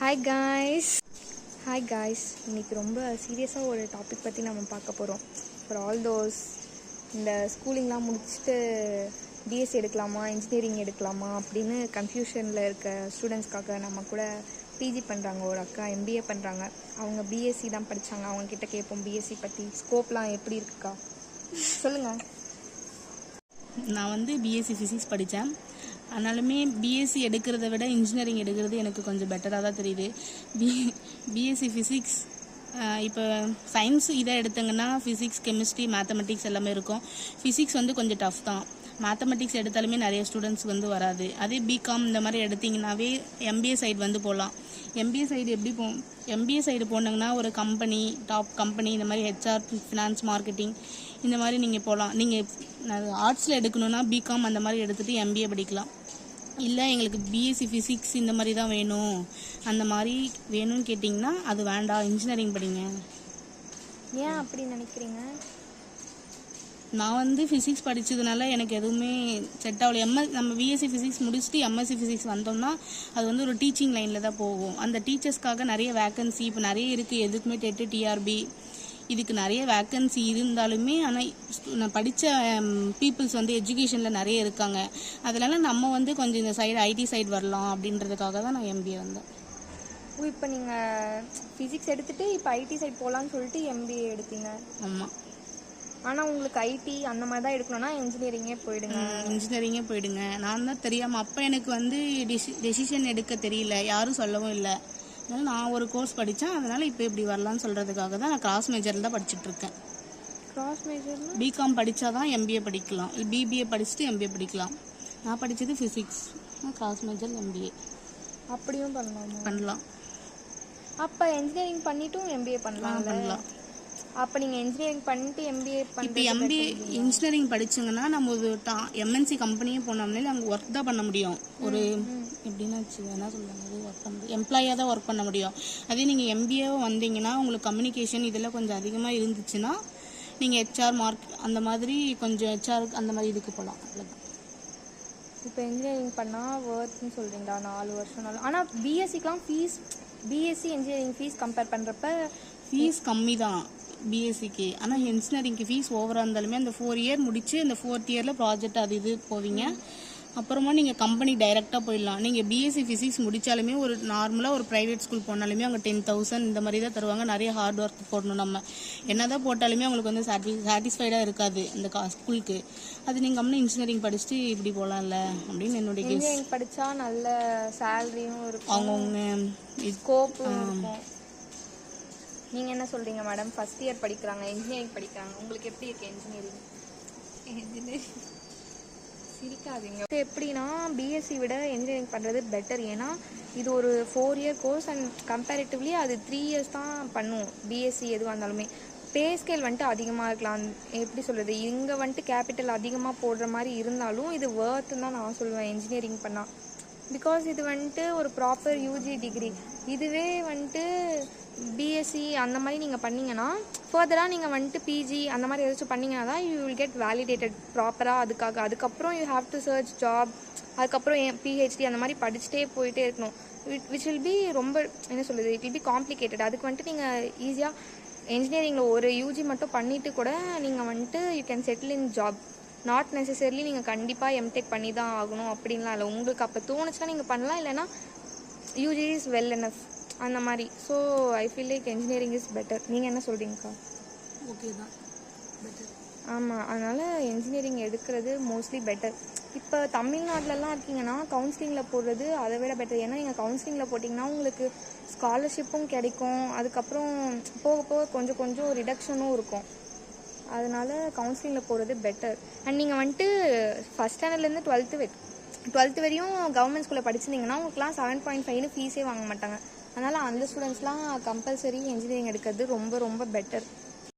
Hi guys hi guys இன்றைக்கி ரொம்ப சீரியஸாக ஒரு டாபிக் பற்றி நம்ம பார்க்க போகிறோம் ஃபார் ஆல் தோஸ் இந்த ஸ்கூலிங்லாம் முடிச்சுட்டு பிஎஸ்சி எடுக்கலாமா இன்ஜினியரிங் எடுக்கலாமா அப்படின்னு கன்ஃபியூஷனில் இருக்க ஸ்டூடெண்ட்ஸ்க்காக நம்ம கூட பிஜி பண்ணுறாங்க ஒரு அக்கா எம்பிஏ பண்ணுறாங்க அவங்க பிஎஸ்சி தான் படித்தாங்க அவங்கக்கிட்ட கேட்போம் பிஎஸ்சி பற்றி ஸ்கோப்லாம் எப்படி இருக்குக்கா? சொல்லுங்கள் நான் வந்து பிஎஸ்சி ஃபிசிக்ஸ் படித்தேன் ஆனாலுமே பிஎஸ்சி எடுக்கிறத விட இன்ஜினியரிங் எடுக்கிறது எனக்கு கொஞ்சம் பெட்டராக தான் தெரியுது. பி பிஎஸ்சி ஃபிசிக்ஸ் இப்போ சயின்ஸ் இதை எடுத்தங்கன்னா ஃபிசிக்ஸ் கெமிஸ்ட்ரி மேத்தமெட்டிக்ஸ் எல்லாமே இருக்கும். ஃபிசிக்ஸ் வந்து கொஞ்சம் டஃப் தான். மேத்தமெட்டிக்ஸ் எடுத்தாலுமே நிறைய ஸ்டூடெண்ட்ஸ் வந்து வராது. அதே பிகாம் இந்த மாதிரி எடுத்தீங்கன்னாவே எம்பிஏ சைடு வந்து போகலாம் எம்பிஏ சைடு எப்படி போ எம்பிஏ சைடு போனீங்கன்னா ஒரு கம்பெனி டாப் கம்பெனி இந்த மாதிரி ஹெச்ஆர் ஃபினான்ஸ் மார்க்கெட்டிங் இந்த மாதிரி நீங்கள் போகலாம் நீங்கள் ஆர்ட்ஸில் எடுக்கணுன்னா பிகாம் அந்த மாதிரி எடுத்துகிட்டு எம்பிஏ படிக்கலாம். இல்லை எங்களுக்கு பிஎஸ்சி ஃபிசிக்ஸ் இந்த மாதிரி தான் வேணும். அந்த மாதிரி வேணும்னு கேட்டிங்கன்னா அது வேண்டாம் இன்ஜினியரிங் படிங்க. ஏன் அப்படி நினைக்கிறீங்க? நான் வந்து ஃபிசிக்ஸ் படித்ததுனால எனக்கு எதுவுமே செட் ஆகல. எம்எ நம்ம பிஎஸ்சி ஃபிசிக்ஸ் முடிச்சுட்டு எம்எஸ்சி ஃபிசிக்ஸ் வந்தோம்னா அது வந்து ஒரு டீச்சிங் லைனில் தான் போகும். அந்த டீச்சர்ஸ்க்காக நிறைய வேக்கன்சி இப்போ நிறைய இருக்குது எதுக்குமே டெட்டு டிஆர்பி இதுக்கு நிறைய வேக்கன்சி இருந்தாலுமே ஆனால் நான் படித்த பீப்புள்ஸ் வந்து எஜுகேஷனில் நிறைய இருக்காங்க. அதனால நம்ம வந்து கொஞ்சம் இந்த சைடு ஐடி சைடு வரலாம் அப்படின்றதுக்காக தான் நான் எம்பிஏ வந்தேன். ஓ இப்போ நீங்கள் ஃபிசிக்ஸ் எடுத்துகிட்டு இப்போ ஐடி சைட் போகலான்னு சொல்லிட்டு எம்பிஏ எடுத்தீங்க. ஆமாம் ஆனால் உங்களுக்கு ஐடி அந்த மாதிரி தான் எடுக்கணும்னா இன்ஜினியரிங்கே போயிடுங்க. இன்ஜினியரிங்கே போயிடுங்க. நான் தான் தெரியாமல் அப்போ எனக்கு வந்து டிசி டெசிஷன் எடுக்க தெரியல. யாரும் சொல்லவும் இல்லை. அதனால நான் ஒரு கோர்ஸ் படித்தேன் அதனால இப்போ இப்படி வரலான்னு சொல்கிறதுக்காக தான் நான் கிராஸ் மேஜரில் தான் படிச்சுட்டு இருக்கேன். கிராஸ் மேஜர்னா பிகாம் படித்தா தான் எம்பிஏ படிக்கலாம். பிபிஏ படிச்சுட்டு எம்பிஏ படிக்கலாம். நான் படித்தது ஃபிசிக்ஸ் கிராஸ் மேஜர் எம்பிஏ அப்படியும் பண்ணலாமா? பண்ணலாம். அப்போ இன்ஜினியரிங் பண்ணிட்டும் எம்பிஏ பண்ணலாம்ல? பண்ணலாம். அப்போ நீங்கள் இன்ஜினியரிங் பண்ணிட்டு எம்பிஏ இப்போ எம்பிஏ இன்ஜினியரிங் படிச்சீங்கன்னா நம்ம ஒரு டா எம்என்சி கம்பெனியே போனோம்னாலே அங்கே ஒர்க் தான் பண்ண முடியும். ஒரு எப்படின்னா வச்சு என்ன சொல்லுவாங்க ஒர்க் பண்ண எம்ப்ளாயாக தான் ஒர்க் பண்ண முடியும். அதே நீங்கள் எம்பிஏ வந்தீங்கன்னா உங்களுக்கு கம்யூனிகேஷன் இதெல்லாம் கொஞ்சம் அதிகமாக இருந்துச்சுன்னா நீங்கள் ஹெச்ஆர் மார்க் அந்த மாதிரி கொஞ்சம் ஹெச்ஆர் அந்த மாதிரி இதுக்கு போகலாம் அவ்வளோதான் இப்போ இன்ஜினியரிங் பண்ணால் ஒர்த்னு சொல்கிறீங்களா நாலு வருஷம் நாலு ஆனால் பிஎஸ்சிக்கெலாம் fees BSc engineering fees compare பண்ணுறப்ப ஃபீஸ் கம்மி தான் பிஎஸ்சிக்கு ஆனால் இன்ஜினியரிங்க்கு ஃபீஸ் ஓவராக இருந்தாலுமே அந்த ஃபோர் இயர் முடிச்சு அந்த ஃபோர்த் இயரில் ப்ராஜெக்ட் அது இது போவீங்க. அப்புறமா நீங்கள் கம்பெனி டைரெக்டாக போயிடலாம். நீங்கள் பிஎஸ்சி ஃபிசிக்ஸ் முடித்தாலுமே ஒரு நார்மலாக ஒரு ப்ரைவேட் ஸ்கூல் போனாலுமே அவங்க டென் தௌசண்ட் இந்த மாதிரி தான் தருவாங்க. நிறைய ஹார்ட் ஒர்க் போடணும் நம்ம. என்ன தான் போட்டாலுமே அவங்களுக்கு வந்து சாட்டி சாட்டிஸ்ஃபைடாக இருக்காது இந்த கா ஸ்கூலுக்கு அது நீங்கள் கம்முன்னு இன்ஜினியரிங் படிச்சுட்டு இப்படி போகலாம்ல அப்படின்னு என்னுடைய கெஸ் இன்ஜினியரிங் படித்தா நல்ல சேலரியும் இருக்கும். அவங்கவுங்க இது ஸ்கோப்பும் நீங்கள் என்ன சொல்கிறீங்க மேடம் ஃபர்ஸ்ட் இயர் படிக்கிறாங்க இன்ஜினியரிங் படிக்கிறாங்க. உங்களுக்கு எப்படி இருக்கு இன்ஜினியரிங் இன்ஜினியரிங் சிரிக்காதீங்க. எப்படின்னா பிஎஸ்சி விட இன்ஜினியரிங் பண்ணுறது பெட்டர் ஏன்னா இது ஒரு four year course and comparatively அது த்ரீ இயர்ஸ் தான் பண்ணும் பிஎஸ்சி எதுவாக இருந்தாலுமே. பே ஸ்கேல் வந்துட்டு அதிகமாக இருக்கலாம். எப்படி சொல்கிறது இங்கே வந்துட்டு கேபிட்டல் அதிகமாக போடுற மாதிரி இருந்தாலும் இது வேர்த்துன்னு தான் நான் சொல்லுவேன் இன்ஜினியரிங் பண்ணால் பிகாஸ் இது வந்துட்டு ஒரு ப்ராப்பர் யூஜி டிகிரி இதுவே வந்துட்டு பிஎஸ்சி அந்த மாதிரி நீங்கள் பண்ணிங்கன்னா ஃபர்தராக நீங்கள் வந்துட்டு பிஜி அந்த மாதிரி ஏதாச்சும் பண்ணிங்கன்னா தான் யூ வில் கெட் வேலிடேட்டட் ப்ராப்பராக அதுக்காக. அதுக்கப்புறம் you have to search job அதுக்கப்புறம் பிஹெச்டி அந்த மாதிரி படிச்சுட்டே போயிட்டே இருக்கணும். விச் வில் பி ரொம்ப என்ன சொல்லுது இட் வில் பி காம்ப்ளிகேட்டட் அதுக்கு வந்துட்டு நீங்கள் ஈஸியாக இன்ஜினியரிங்கில் ஒரு யூஜி மட்டும் பண்ணிவிட்டு கூட நீங்கள் வந்துட்டு you can settle in job not necessarily நீங்கள் கண்டிப்பாக எம்டெக் பண்ணி தான் ஆகணும் அப்படின்லாம் இல்லை. உங்களுக்கு அப்போ தோணுச்சுன்னா நீங்கள் பண்ணலாம் இல்லைன்னா யூஜி இஸ் வெல் எனஃப் அந்த மாதிரி. So I feel like engineering is better நீங்கள் என்ன சொல்கிறீங்கக்கா ஓகே தான். பெட்டர் ஆமாம் அதனால் இன்ஜினியரிங் எடுக்கிறது மோஸ்ட்லி பெட்டர் இப்போ தமிழ்நாட்டிலலாம் இருக்கீங்கன்னா கவுன்சிலிங்கில் போடுறது அதை விட பெட்டர் ஏன்னா நீங்கள் கவுன்சிலிங்கில் போட்டிங்கன்னா உங்களுக்கு ஸ்காலர்ஷிப்பும் கிடைக்கும். அதுக்கப்புறம் போக போக கொஞ்சம் கொஞ்சம் ரிடக்ஷனும் இருக்கும். அதனால கவுன்சிலிங்கில் போகிறது பெட்டர் அண்ட் நீங்கள் வந்துட்டு ஃபஸ்ட் ஸ்டாண்டர்ட்லேருந்து டுவெல்த்து வெ டுவெல்த்து வரையும் கவர்மெண்ட் ஸ்கூலில் படிச்சிருந்தீங்கன்னா உங்களுக்குலாம் செவன் பாயிண்ட் ஃபைவ்னு ஃபீஸே வாங்க மாட்டாங்க. அதனால் அந்த ஸ்டூடெண்ட்ஸ்லாம் கம்பல்சரி இன்ஜினியரிங் எடுக்கிறது ரொம்ப ரொம்ப பெட்டர்